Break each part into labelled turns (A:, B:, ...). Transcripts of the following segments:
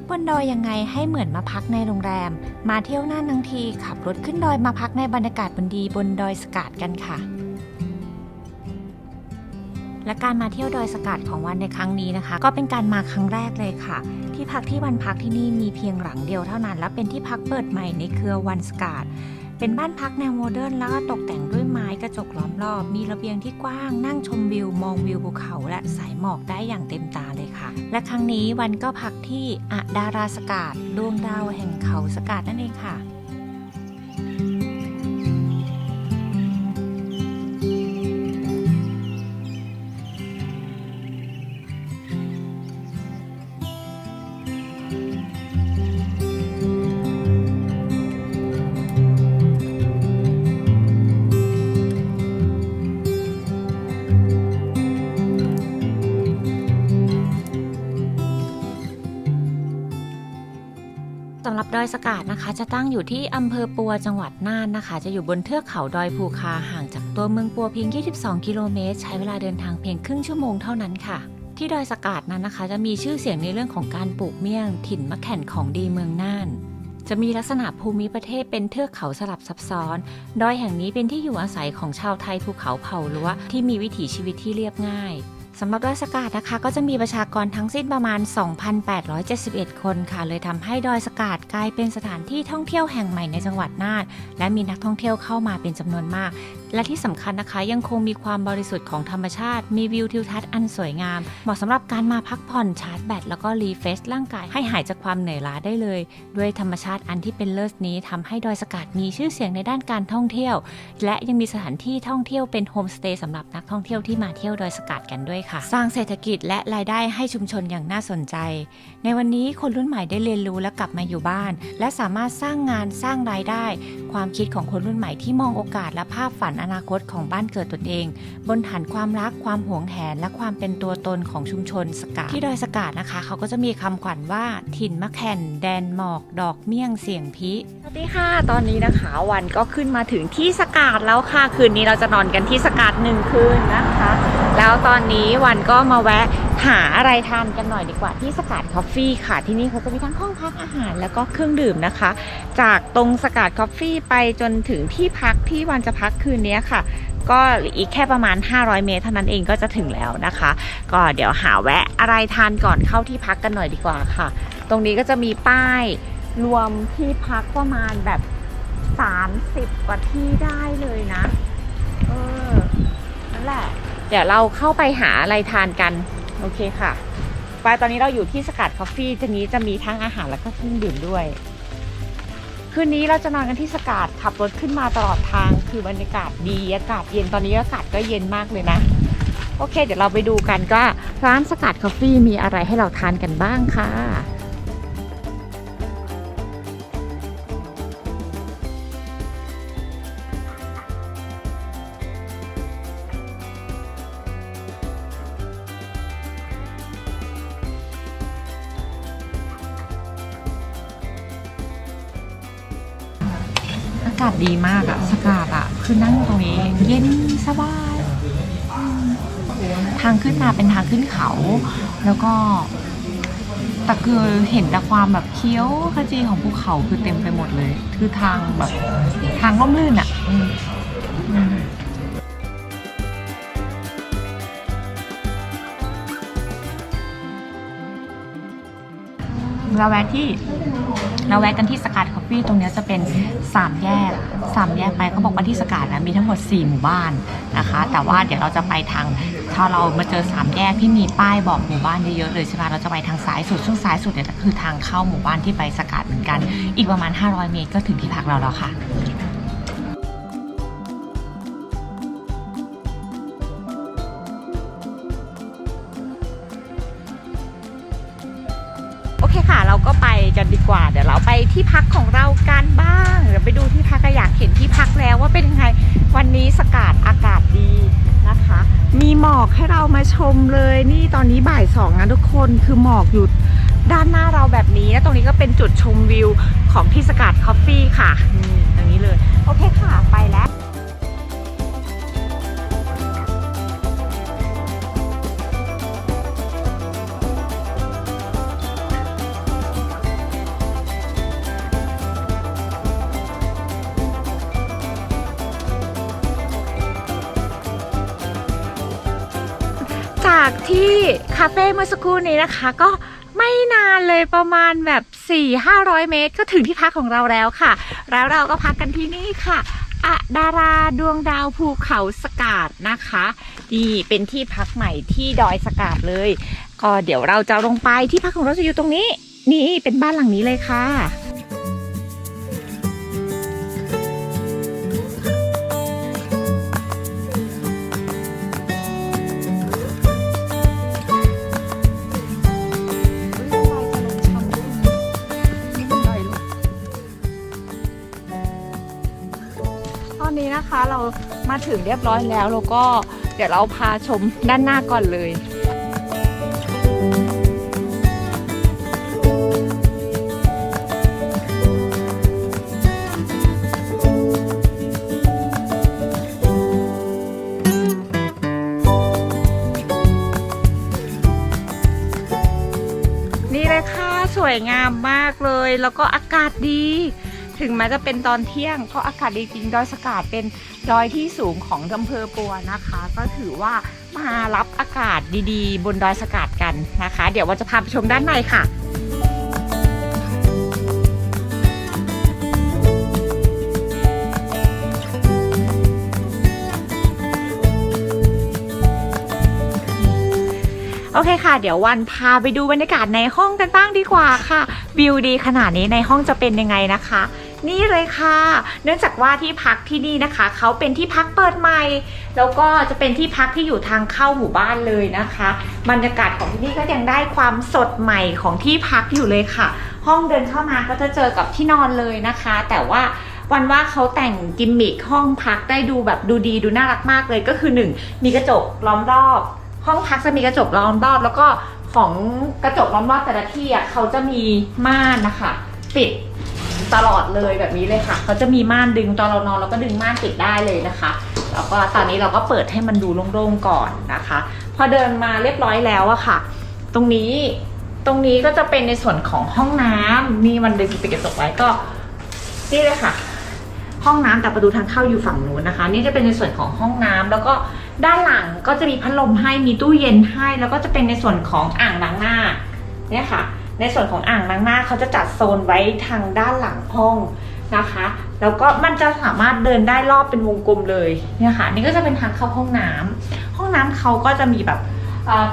A: กบนดอยยังไงให้เหมือนมาพักในโรงแรม มาเที่ยวน่านทั้งทีขับรถขึ้นดอยมาพักในบรรยากาศบนดีบนดอยสกาดกันค่ะ และการมาเที่ยวดอยสกาดของวันในครั้งนี้นะคะ ก็เป็นการมาครั้งแรกเลยค่ะ ที่พักที่วันพักที่นี่มีเพียงหลังเดียวเท่านั้น และเป็นที่พักเปิดใหม่ในเครือวันสกาด เป็นบ้านพักแนวโมเดิร์นแล้วก็ตกแต่งด้วยไม้กระจกล้อมรอบ มีระเบียงที่กว้างนั่งชมวิว มองวิวภูเขาและสายหมอกได้อย่างเต็มตาเลยค่ะ และครั้งนี้วันก็พักที่อะดาราสกาดดวงดาวแห่งเขาสกาดนั่นเองค่ะ ดอยสกาดนะคะ จะตั้งอยู่ที่อำเภอปัวจังหวัดน่านนะคะ จะอยู่บนเทือกเขาดอยภูคาห่างจากตัวเมืองปัวเพียง 22 กิโลเมตร ใช้เวลาเดินทางเพียงครึ่งชั่วโมงเท่านั้นค่ะ ที่ดอยสกาดนั้นนะคะ จะมีชื่อเสียงในเรื่องของการปลูกเมี่ยง ถิ่นมะแข่นของดีเมืองน่านจะมีลักษณะภูมิประเทศเป็นเทือกเขาสลับซับซ้อน ดอยแห่งนี้เป็นที่อยู่อาศัยของชาวไทยภูเขาเผ่าลัวที่มีวิถีชีวิตที่เรียบง่าย สำหรับดอยสกาดนะคะ ก็จะมีประชากรทั้งสิ้นประมาณ 2,871 คนค่ะ เลยทำให้ดอยสกาดกลายเป็นสถานที่ท่องเที่ยวแห่งใหม่ในจังหวัดน่าน และมีนักท่องเที่ยวเข้ามาเป็นจำนวนมาก และที่สำคัญนะคะ ยังคงมีความบริสุทธิ์ของธรรมชาติ มีวิวทิวทัศน์อันสวยงาม เหมาะสำหรับการมาพักผ่อนชาร์จแบตแล้วก็รีเฟชร่างกายให้หายจากความเหนื่อยล้าได้เลย ด้วยธรรมชาติอันที่เป็นเลิศนี้ทำให้ดอยสกาดมีชื่อเสียงในด้านการท่องเที่ยว และยังมีสถานที่ท่องเที่ยวเป็นโฮมสเตย์สำหรับนักท่องเที่ยวที่มาเที่ยวดอยสกาดกันด้วยค่ะสร้างเศรษฐกิจและรายได้ให้ชุมชนอย่างน่าสนใจ ในวันนี้คนรุ่นใหม่ได้เรียนรู้และกลับมาอยู่บ้าน และสามารถสร้างงานสร้างรายได้ ความคิดของคนรุ่นใหม่ที่มองโอกาสและภาพฝันอนาคตของบ้านเกิดตนเอง บนฐานความรักความหวงแหนและความเป็นตัวตนของชุมชนสกาดที่ดอยสกาดนะคะ เขาก็จะมีคำขวัญว่าถิ่นมะแข่นแดนหมอก ดอกเมี่ยงเสียงพิสวัสดีค่ะ ตอนนี้นะคะวันก็ขึ้นมาถึงที่สกาดแล้วค่ะ คืนนี้เราจะนอนกันที่สกาดหนึ่งคืนนะคะ แล้วตอนนี้วันก็มาแวะหาอะไรทานกันหน่อยดีกว่าที่สกาดคอฟฟี่ค่ะ ที่นี่เขาจะมีทั้งห้องพักอาหารแล้วก็เครื่องดื่มนะคะ จากตรงสกาดคอฟฟี่ไปจนถึงที่พักที่วันจะพักคืนนี้ค่ะ ก็อีกแค่ประมาณ 500 เมตรเท่านั้นเองก็จะถึงแล้วนะคะ ก็เดี๋ยวหาแวะอะไรทานก่อนเข้าที่พักกันหน่อยดีกว่าค่ะ ตรงนี้ก็จะมีป้ายรวมที่พักประมาณแบบ 30 กว่าที่ได้เลยนะ เออนั่นแหละ เดี๋ยวเราเข้าไปหาอะไรทานกัน โอเคค่ะ ไปตอนนี้เราอยู่ที่สกัดคอฟฟี่ทีนี้จะมีทั้งอาหารแล้วก็เครื่องดื่มด้วย คืนนี้เราจะนอนกันที่สกัดขับรถขึ้นมาตลอดทาง คือบรรยากาศดีอากาศเย็นตอนนี้อากาศก็เย็นมากเลยนะ โอเค เดี๋ยวเราไปดูกันก็ร้านสกัดคอฟฟี่มีอะไรให้เราทานกันบ้างค่ะ ดีมากอะสกาดอะคือนั่งตรงนี้เย็นสบาย ทางขึ้นมาเป็นทางขึ้นเขา แล้วก็แต่คือเห็นแต่ความแบบเคี้ยวขจีของภูเขาคือเต็มไปหมดเลย คือทางแบบทางร่มรื่นอะเราแวะที่ เราแวะกันที่สกัดคอฟฟี่ตรงนี้จะเป็นสามแยกสามแยกไปเขาบอกว่าที่สกัดนะมีทั้งหมด 4 หมู่บ้านนะคะ แต่ว่าเดี๋ยวเราจะไปทางถ้าเรามาเจอสามแยกที่มีป้ายบอกหมู่บ้านเยอะๆเลยใช่ไหมเราจะไปทางซ้ายสุดซึ่งซ้ายสุดเนี่ยคือทางเข้าหมู่บ้านที่ไปสกัดเหมือนกัน อีกประมาณ 500 เมตรก็ถึงที่พักเราแล้วค่ะโอเคค่ะ เราก็ไป กันดีกว่า เดี๋ยวเราไปที่พักของเรากันบ้างเดี๋ยวไปดูที่พักก็อยากเห็นที่พักแล้วว่าเป็นยังไงวันนี้สกาดอากาศดีนะคะ มีหมอกให้เรามาชมเลยนี่ตอนนี้บ่ายสองนะทุกคนคือหมอกอยู่ด้านหน้าเราแบบนี้แล้วตรงนี้ก็เป็นจุดชมวิวของที่สกาดคอฟฟี่ค่ะนี่ตรงนี้เลย โอเคค่ะไปแล้ว จากที่คาเฟ่เมื่อสักครู่นี้นะคะ ก็ไม่นานเลยประมาณแบบ 4-500 เมตร ก็ถึงที่พักของเราแล้วค่ะ แล้วเราก็พักกันที่นี่ค่ะอะดาราดวงดาวภูเขาสกาดนะคะนี่เป็นที่พักใหม่ที่ดอยสกาดเลย ก็เดี๋ยวเราจะลงไปที่พักของเราจะอยู่ตรงนี้ นี่เป็นบ้านหลังนี้เลยค่ะ อนนี้นะคะ เรามาถึงเรียบร้อยแล้วแล้วก็เดี๋ยวเราพาชมด้านหน้าก่อนเลยนี่เลยค่ะ สวยงามมากเลย แล้วก็อากาศดี ถึงแม้จะเป็นตอนเที่ยงก็อากาศดีจริงดอยสกาดเป็นดอยที่สูงของอำเภอปัวนะคะ ก็ถือว่ามารับอากาศดีๆ บนดอยสกาดกันนะคะ เดี๋ยวว่าจะพาไปชมด้านในค่ะโอเคค่ะ เดี๋ยววันพาไปดูบรรยากาศในห้องกันบ้างดีกว่าค่ะ วิวดีขนาดนี้ในห้องจะเป็นยังไงนะคะ นี่เลยค่ะ เนื่องจากว่าที่พักที่นี่นะคะ เขาเป็นที่พักเปิดใหม่ แล้วก็จะเป็นที่พักที่อยู่ทางเข้าหมู่บ้านเลยนะคะบรรยากาศของที่นี่ก็ยังได้ความสดใหม่ของที่พักอยู่เลยค่ะ ห้องเดินเข้ามาก็จะเจอกับที่นอนเลยนะคะ แต่ว่าวันว่าเขาแต่งกิมมิคห้องพักได้ดูแบบดูดีดูน่ารักมากเลยก็คือหนึ่งมีกระจกล้อมรอบ ห้องพักจะมีกระจกล้อมรอบ แล้วก็ของกระจกล้อมรอบแต่ละที่อะเขาจะมีม่านนะคะ ปิด ตลอดเลยแบบนี้เลยค่ะเขาจะมีม่านดึงตอนเรานอนเราก็ดึงม่านปิดได้เลยนะคะ แล้วก็ตอนนี้เราก็เปิดให้มันดูโล่งๆก่อนนะคะ พอเดินมาเรียบร้อยแล้วอะค่ะ ตรงนี้ตรงนี้ก็จะเป็นในส่วนของห้องน้ำนี่มันดึงปิดกระจกไว้ก็นี่เลยค่ะ ห้องน้ำแต่ประตูทางเข้าอยู่ฝั่งนู้นนะคะ นี่จะเป็นในส่วนของห้องน้ำแล้วก็ด้านหลังก็จะมีพัดลมให้มีตู้เย็นให้ แล้วก็จะเป็นในส่วนของอ่างล้างหน้าเนี่ยค่ะ ในส่วนของอ่างล้างหน้าเขาจะจัดโซนไว้ทางด้านหลังห้องนะคะ แล้วก็มันจะสามารถเดินได้รอบเป็นวงกลมเลยเนี่ยค่ะ นี่ก็จะเป็นทางเข้าห้องน้ำห้องน้ำเขาก็จะมีแบบ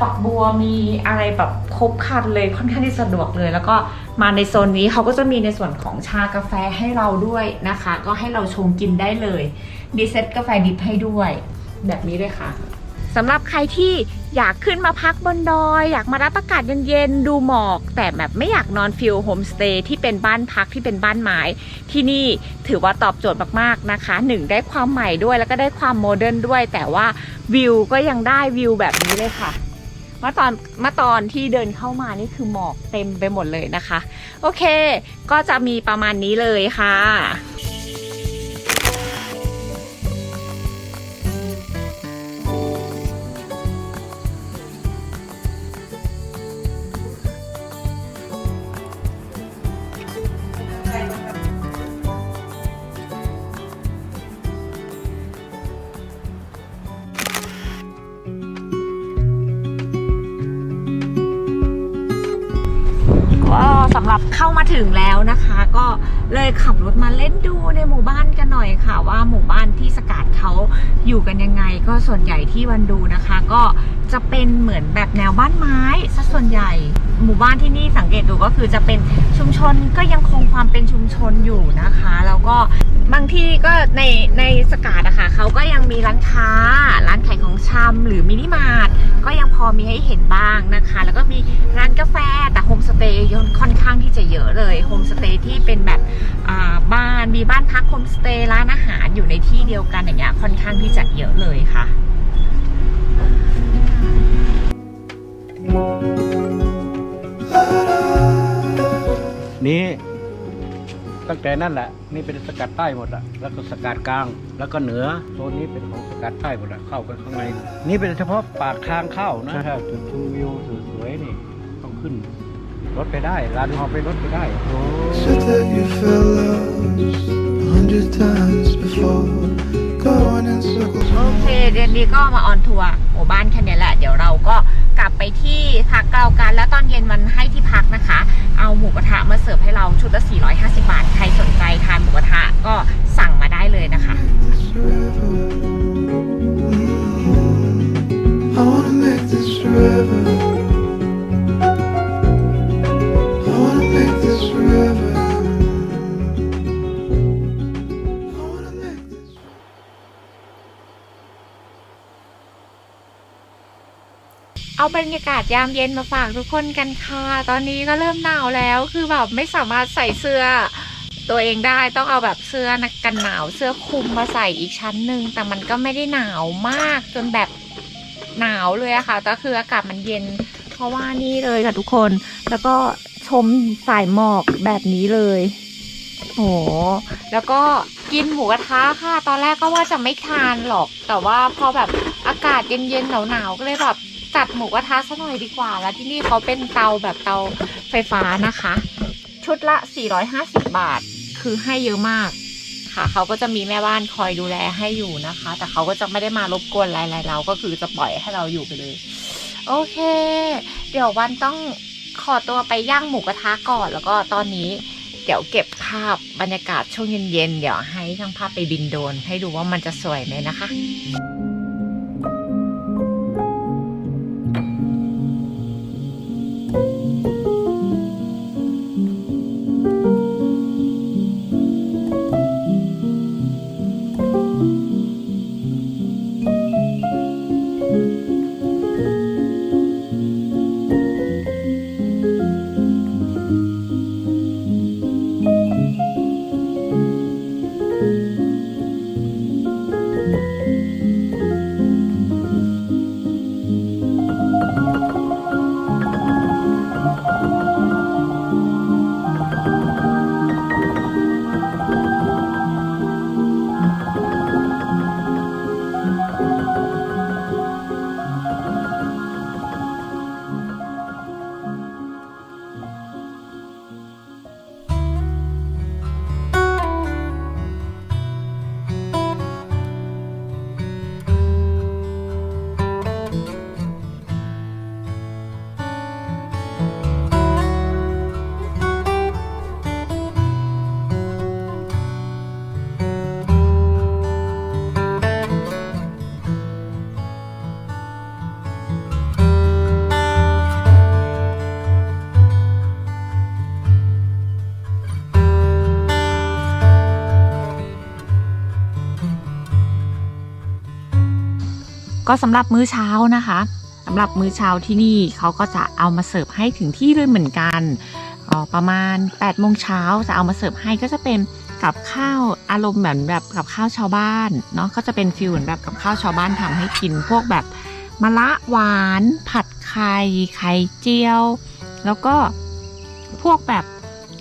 A: ฝักบัวมีอะไรแบบครบครันเลยค่อนข้างที่สะดวกเลย แล้วก็มาในโซนนี้เขาก็จะมีในส่วนของชากาแฟให้เราด้วยนะคะ ก็ให้เราชงกินได้เลย มีเซ็ตกาแฟดิบให้ด้วย แบบนี้เลยค่ะสำหรับใครที่ อยากขึ้นมาพักบนดอย อยากมารับอากาศเย็นๆดูหมอก แต่แบบไม่อยากนอนฟิลโฮมสเตย์ที่เป็นบ้านพักที่เป็นบ้านไม้ที่นี่ถือว่าตอบโจทย์มากๆนะคะหนึ่งได้ความใหม่ด้วยแล้วก็ได้ความโมเดิร์นด้วย แต่ว่าวิวก็ยังได้วิวแบบนี้เลยค่ะเมื่อตอนเมื่อตอนที่เดินเข้ามานี่คือหมอกเต็มไปหมดเลยนะคะ โอเค ก็จะมีประมาณนี้เลยค่ะ ถึงแล้วนะคะ ก็เลยขับรถมาเล่นดูในหมู่บ้านกันหน่อยค่ะ ว่าหมู่บ้านที่สกัดเขาอยู่กันยังไง ก็ส่วนใหญ่ที่วันดูนะคะ ก็ จะเป็นเหมือนแบบแนวบ้านไม้ซะส่วนใหญ่ หมู่บ้านที่นี่สังเกตดูก็คือจะเป็นชุมชนก็ยังคงความเป็นชุมชนอยู่นะคะ แล้วก็บางที่ก็ในในสกัดอะค่ะเขาก็ยังมีร้านค้า ร้านขายของชำหรือมินิมาร์ทก็ยังพอมีให้เห็นบ้างนะคะ แล้วก็มีร้านกาแฟแต่โฮมสเตย์ยนค่อนข้างที่จะเยอะเลยโฮมสเตย์ที่เป็นแบบบ้านมีบ้านพักโฮมสเตย์ร้านอาหารอยู่ในที่เดียวกันอย่างเงี้ยค่อนข้างที่จะเยอะเลยค่ะ
B: นี่ตั้งแต่นั่นแหละ นี่เป็นสกัดใต้หมดอะแล้วก็สกัดกลาง แล้วก็เหนือโซนนี้เป็นของสกัดใต้หมดอะเข้ากันข้างใน นี่เป็นเฉพาะปากทางเข้านะถ้าจุดชมวิวสวยๆนี่ต้องขึ้นรถไปได้ลานฮอไปรถไปได้โอ้
C: Said that you felt lost a hundred times before, going in circles.
A: โอเค เดือนนี้ก็มาออนทัวร์หมู่บ้านแค่นี้แหละ เดี๋ยวเราก็กลับ ไปที่พักเรากัน แล้วตอนเย็นมันให้ที่พักนะคะ เอาหมูกระทะมาเสิร์ฟให้เราชุดละ 450 บาท ใครสนใจทานหมูกระทะก็สั่งมาได้เลยนะคะ บรรยากาศยามเย็นมาฝากทุกคนกันค่ะ ตอนนี้ก็เริ่มหนาวแล้ว คือแบบไม่สามารถใส่เสื้อ ตัวเองได้ต้องเอาแบบเสื้อนักกันหนาวเสื้อคลุมมาใส่อีกชั้นหนึ่งแต่มันก็ไม่ได้หนาวมากจนแบบหนาวเลยอะค่ะแต่คืออากาศมันเย็น เพราะว่านี่เลยค่ะทุกคน แล้วก็ชมสายหมอกแบบนี้เลยโอ้โหแล้วก็กินหมูกระทะค่ะ ตอนแรกก็ว่าจะไม่ทานหรอก แต่ว่าพอแบบอากาศเย็นๆหนาวๆก็เลยแบบ จัดหมูกระทะซะหน่อยดีกว่า แล้วที่นี่เขาเป็นเตาแบบเตาไฟฟ้านะคะ ชุดละ 450 บาท คือให้เยอะมากค่ะ เขาก็จะมีแม่บ้านคอยดูแลให้อยู่นะคะ แต่เขาก็จะไม่ได้มารบกวนอะไรๆเราก็คือจะปล่อยให้เราอยู่ไปเลย โอเค เดี๋ยววันต้องขอตัวไปย่างหมูกระทะก่อนแล้วก็ตอนนี้เดี๋ยวเก็บภาพบรรยากาศช่วงเย็นๆ เดี๋ยวให้ช่างภาพไปบินโดรนให้ดูว่ามันจะสวยไหมนะคะ ก็สำหรับมื้อเช้านะคะสำหรับมื้อเช้าที่นี่เขาก็จะเอามาเสิร์ฟให้ถึงที่เลยเหมือนกันออประมาณ8ปดโมงเช้าจะเอามาเสิร์ฟให้ก็จะเป็นกับข้าวอารมณ์เหมือนแบบกับข้าวชาวบ้านเนาะก็จะเป็นฟิลเหมือนแบบกับข้าวชาวบ้านทำให้กินพวกแบบมะระหวาน ผัดไข่ไข่เจียว แล้วก็พวกแบบ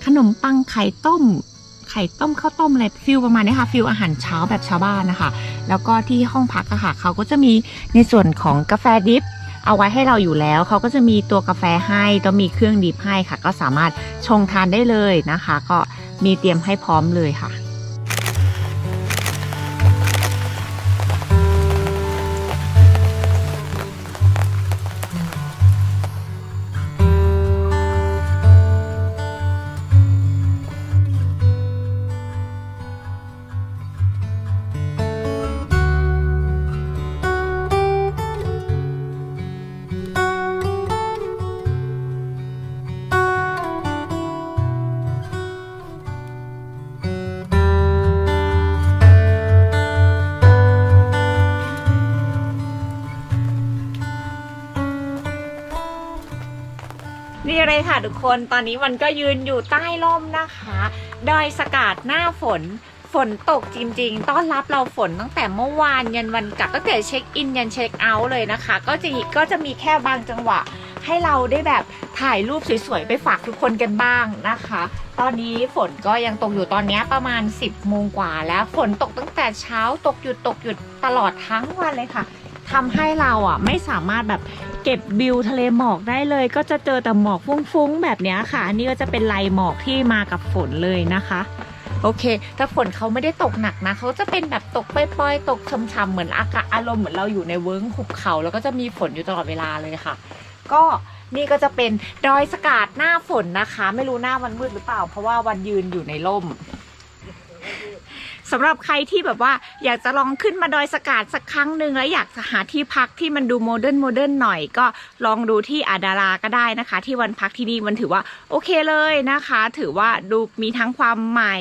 A: ขนมปังไข่ต้ม ไข่ต้มข้าวต้มอะไรฟิลประมาณนี้ค่ะฟิลอาหารเช้าแบบชาวบ้านนะคะ แล้วก็ที่ห้องพักอะค่ะเขาก็จะมีในส่วนของกาแฟดิฟเอาไว้ให้เราอยู่แล้วเขาก็จะมีตัวกาแฟให้ต้องมีเครื่องดิฟให้ค่ะ ก็สามารถชงทานได้เลยนะคะ ก็มีเตรียมให้พร้อมเลยค่ะ ค่ะทุกคนตอนนี้มันก็ยืนอยู่ใต้ร่มนะคะดอยสกาดหน้าฝนฝนตกจริงๆ ต้อนรับเราฝนตั้งแต่เมื่อวานยันวันกลับตั้งแต่เช็คอินยันเช็คเอาท์เลยนะคะ ก็จะก็จะมีแค่บางจังหวะ ให้เราได้แบบถ่ายรูปสวยๆ ไปฝากทุกคนกันบ้างนะคะ ตอนนี้ฝนก็ยังตกอยู่ตอนนี้ประมาณ 10โมงกว่าแล้วฝนตกตั้งแต่เช้าตกหยุดตกหยุดตลอดทั้งวันเลยค่ะทำให้เราอะไม่สามารถแบบ เก็บวิวทะเลหมอกได้เลย ก็จะเจอแต่หมอกฟุ้งๆแบบนี้ค่ะ อันนี้ก็จะเป็นลายหมอกที่มากับฝนเลยนะคะ โอเคแต่ฝนเขาไม่ได้ตกหนักนะเขาจะเป็นแบบตกปล่อยๆตกช่ำๆเหมือนอากาศอารมณ์เหมือนเราอยู่ในเวิ้งหุบเขา แล้วก็จะมีฝนอยู่ตลอดเวลาเลยค่ะ ก็นี่ก็จะเป็นดอยสกาดหน้าฝนนะคะ ไม่รู้หน้าวันมืดหรือเปล่า เพราะว่าวันยืนอยู่ในร่ม สำหรับใครที่แบบว่าอยากจะลองขึ้นมาดอยสกาดสักครั้งหนึ่งแล้วอยากจะหาที่พักที่มันดูโมเดิร์นโมเดิร์นหน่อยก็ลองดูที่อาดาราก็ได้นะคะ ที่วันพักที่นี่มันถือว่าโอเคเลยนะคะ ถือว่าดูมีทั้งความใหม่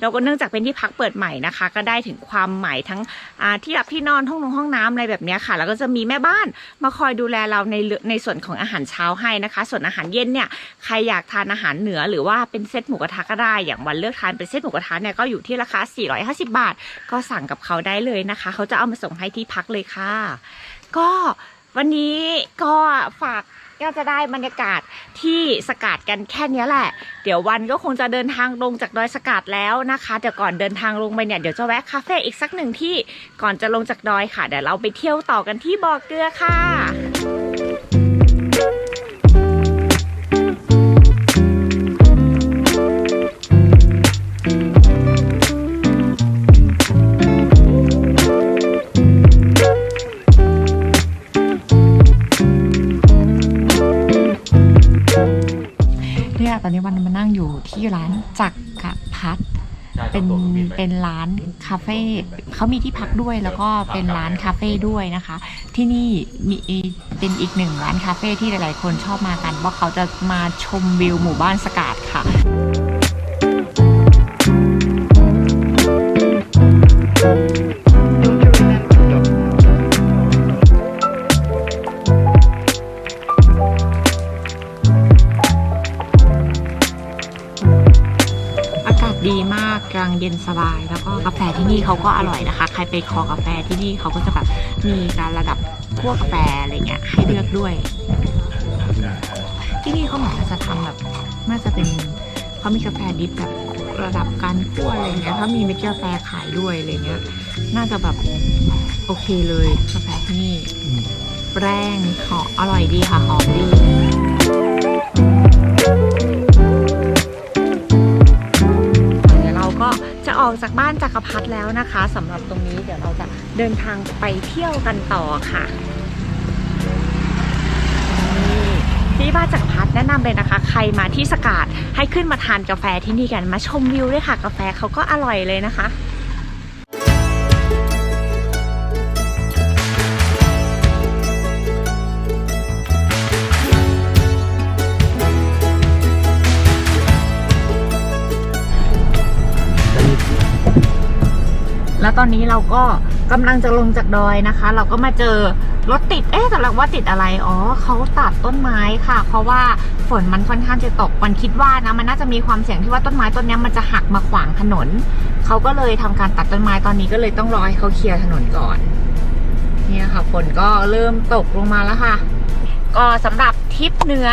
A: แล้วก็เนื่องจากเป็นที่พักเปิดใหม่นะคะ ก็ได้ถึงความใหม่ทั้งอ่าที่หลับที่นอนห้องนงห้องน้ำอะไรแบบนี้ค่ะ แล้วก็จะมีแม่บ้านมาคอยดูแลเราในในส่วนของอาหารเช้าให้นะคะ ส่วนอาหารเย็นเนี่ยใครอยากทานอาหารเหนือหรือว่าเป็นเซตหมูกระทะก็ได้อย่างวันเลือกทานเป็นเซตหมูกระทะเนี่ยก็อยู่ที่ราคา450 บาท ก็สั่งกับเขาได้เลยนะคะ เขาจะเอามาส่งให้ที่พักเลยค่ะ ก็วันนี้ก็ฝากก็จะได้บรรยากาศที่สกัดกันแค่นี้แหละ เดี๋ยววันก็คงจะเดินทางลงจากดอยสกัดแล้วนะคะเดี๋ยวก่อนเดินทางลงไปเนี่ยเดี๋ยวจะแวะคาเฟ่อีกสักหนึ่งที่ก่อนจะลงจากดอยค่ะ เดี๋ยวเราไปเที่ยวต่อกันที่บ่อเกลือค่ะ เป็นร้านคาเฟ่เขามีที่พักด้วยแล้วก็เป็นร้านคาเฟ่ด้วยนะคะ ที่นี่มีเป็นอีกหนึ่งร้านคาเฟ่ที่หลาย ๆ คนชอบมากันเพราะเขาจะมาชมวิวหมู่บ้านสกาดค่ะ ร่อยนะคะใครไปคอกาแฟที่นี่เขาก็จะแบบมีการระดับคั่วกาแฟอะไรเงี้ยให้เลือกด้วย ที่นี่เขาเหมือนจะทำแบบน่าจะเป็นเขามีกาแฟดิบแบบระดับการคั่วอะไรเงี้ยเขามีเม็ดกาแฟขายด้วยอะไรเงี้ยน่าจะแบบโอเคเลยกาแฟที่นี่แป้งหอมอร่อยดีค่ะหอมดี จากบ้านจักรพัฒแล้วนะคะสำหรับตรงนี้เดี๋ยวเราจะเดินทางไปเที่ยวกันต่อค่ะที่บ้านจักรพัฒแนะนำเลยนะคะ ใครมาที่สกาดให้ขึ้นมาทานกาแฟที่นี่กันมาชมวิวด้วยค่ะ กาแฟเขาก็อร่อยเลยนะคะ ตอนนี้เราก็กำลังจะลงจากดอยนะคะ เราก็มาเจอรถติด เอ๊ะแต่เราว่าติดอะไร อ๋อเขาตัดต้นไม้ค่ะ เพราะว่าฝนมันค่อนข้างจะตกมันคิดว่านะ มันน่าจะมีความเสี่ยงที่ว่าต้นไม้ต้นนี้มันจะหักมาขวางถนน เขาก็เลยทำการตัดต้นไม้ตอนนี้ก็เลยต้องรอให้เขาเคลียร์ถนนก่อน เนี่ยค่ะฝนก็เริ่มตกลงมาแล้วค่ะ ก็สำหรับทริปเหนือ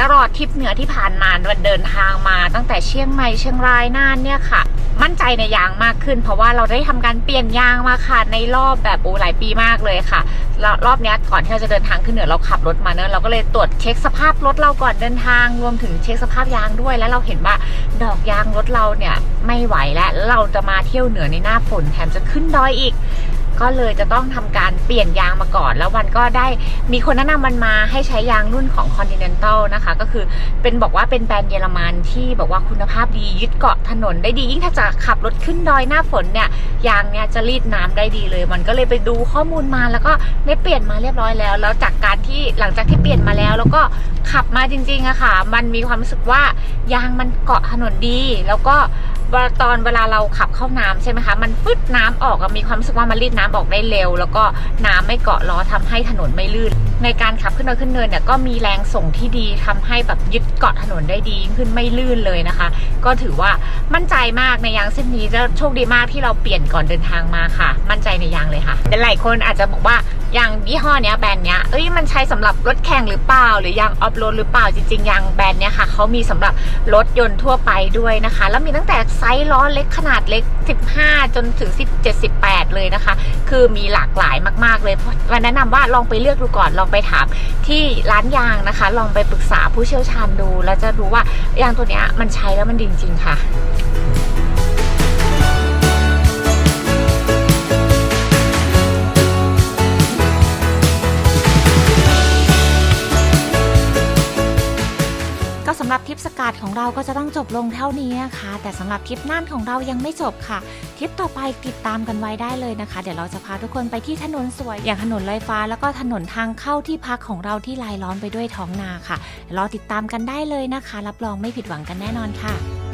A: ตลอดทริปเหนือที่ผ่านมาวันเดินทางมาตั้งแต่เชียงใหม่เชียงรายน่านเนี่ยค่ะ มั่นใจในยางมากขึ้น เพราะว่าเราได้ทำการเปลี่ยนยางมาค่ะในรอบแบบโอ้หลายปีมากเลยค่ะรอบนี้ก่อนที่เราจะเดินทางขึ้นเหนือเราขับรถมาเนอะเราก็เลยตรวจเช็คสภาพรถเราก่อนเดินทางรวมถึงเช็คสภาพยางด้วย แล้วเราเห็นว่าดอกยางรถเราเนี่ยไม่ไหวแล้วแล้วเราจะมาเที่ยวเหนือในหน้าฝนแถมจะขึ้นดอยอีก ก็เลยจะต้องทำการเปลี่ยนยางมาก่อน แล้ววันก็ได้มีคนแนะนำมันมาให้ใช้ยางรุ่นของ Continental นะคะ ก็คือเป็นบอกว่าเป็นแบรนด์เยอรมันที่บอกว่าคุณภาพดียึดเกาะถนนได้ดียิ่งถ้าจะขับรถขึ้นดอยหน้าฝนเนี่ยยางเนี่ยจะรีดน้ำได้ดีเลย มันก็เลยไปดูข้อมูลมาแล้วก็ได้เปลี่ยนมาเรียบร้อยแล้ว แล้วจากการที่หลังจากที่เปลี่ยนมาแล้ว แล้วก็ขับมาจริงๆอะค่ะ มันมีความรู้สึกว่ายางมันเกาะถนนดี แล้วก็ ตอนเวลาเราขับเข้าน้ำใช่ไหมคะ มันฟึดน้ำออกมีความรู้สึกว่ามันรีดน้ำออกได้เร็ว แล้วก็น้ำไม่เกาะล้อทำให้ถนนไม่ลื่น ในการขับขึ้นดอยขึ้นเนินเนี่ยก็มีแรงส่งที่ดีทำให้แบบยึดเกาะถนนได้ดีขึ้นไม่ลื่นเลยนะคะ ก็ถือว่ามั่นใจมากในยางเส้นนี้จะโชคดีมากที่เราเปลี่ยนก่อนเดินทางมาค่ะ มั่นใจในยางเลยค่ะแต่หลายคนอาจจะบอกว่า อย่างยี่ห้อเนี้ยแบรนด์เนี้ยเอ้ยมันใช้สำหรับรถแข่งหรือเปล่า หรือยางออฟโรดหรือเปล่าจริงๆยางแบรนด์เนี้ยค่ะเขามีสำหรับรถยนต์ทั่วไปด้วยนะคะ แล้วมีตั้งแต่ไซส์ล้อเล็กขนาดเล็ก 15 จนถึง 17 18 เลยนะคะ คือมีหลากหลายมาก ๆ เลยเพราะวันแนะนำว่าลองไปเลือกดูก่อนลองไปถามที่ร้านยางนะคะ ลองไปปรึกษาผู้เชี่ยวชาญดู แล้วจะรู้ว่ายางตัวเนี้ยมันใช้แล้วมันดีจริงๆค่ะาสของเราก็จะต้องจบลงเท่านี้นะคะ แต่สำหรับทริปน่านของเรายังไม่จบค่ะทริปต่อไปติดตามกันไว้ได้เลยนะคะ เดี๋ยวเราจะพาทุกคนไปที่ถนนสวย อย่างถนนลอยฟ้า แล้วก็ถนนทางเข้าที่พักของเราที่ลายล้อมไปด้วยท้องนาค่ะรอติดตามกันได้เลยนะคะ รับรองไม่ผิดหวังกันแน่นอนค่ะ